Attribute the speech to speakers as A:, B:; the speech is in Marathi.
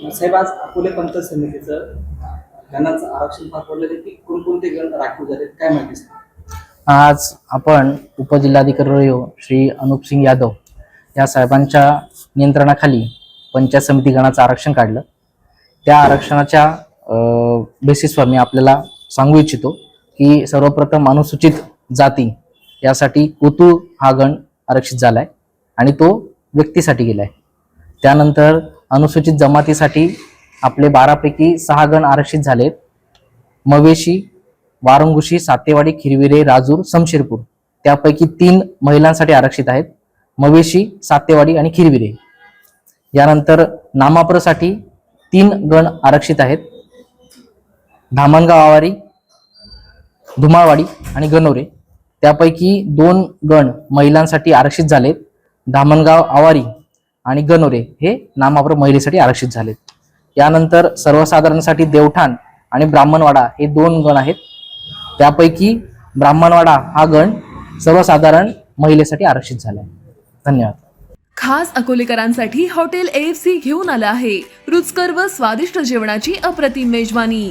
A: साहेब आज अकोले पंचायत समितीचं गणांचं आरक्षण पार पडलं की कोणकोणते गण राखीव झाले काय माहिती?
B: आज आपण उपजिल्हाधिकारी हो, श्री श्री अनुपसिंग यादव या साहेबांच्या नियंत्रणाखाली पंचायत समिती गणाचं आरक्षण काढलं. त्या आरक्षणाच्या बेसिसवर मी आपल्याला सांगू इच्छितो की सर्वप्रथम अनुसूचित जाती यासाठी कुतू हा गण आरक्षित झाला आहे आणि तो व्यक्तीसाठी गेलाय. त्यानंतर अनुसूचित जमातीसाठी आपले बारापैकी सहा गण आरक्षित झालेत. मवेशी वारंगुशी सातेवाडी खिरविरे राजूर समशेरपूर. त्यापैकी तीन महिलांसाठी आरक्षित आहेत. मवेशी सातेवाडी आणि खिरविरे. यानंतर नामाप्रसाठी तीन गण आरक्षित आहेत. धामणगाव आवारी धुमाळवाडी आणि गणोरे. त्यापैकी दोन गण महिलांसाठी आरक्षित झालेत. धामणगाव आवारी आणि गणोरे हे नामाप्र महिलेसाठी आरक्षित झालेत. यानंतर सर्वसाधारणसाठी देवठाण आणि ब्राह्मणवाडा हे दोन गण आहेत. त्यापैकी ब्राह्मणवाडा हा गण सर्वसाधारण महिलेसाठी आरक्षित झाला आहे धन्यवाद.
C: खास अकोलेकरांसाठी हॉटेल एफ सी घेऊन आलं आहे. रुचकर व स्वादिष्ट जेवणाची अप्रतिम मेजवानी.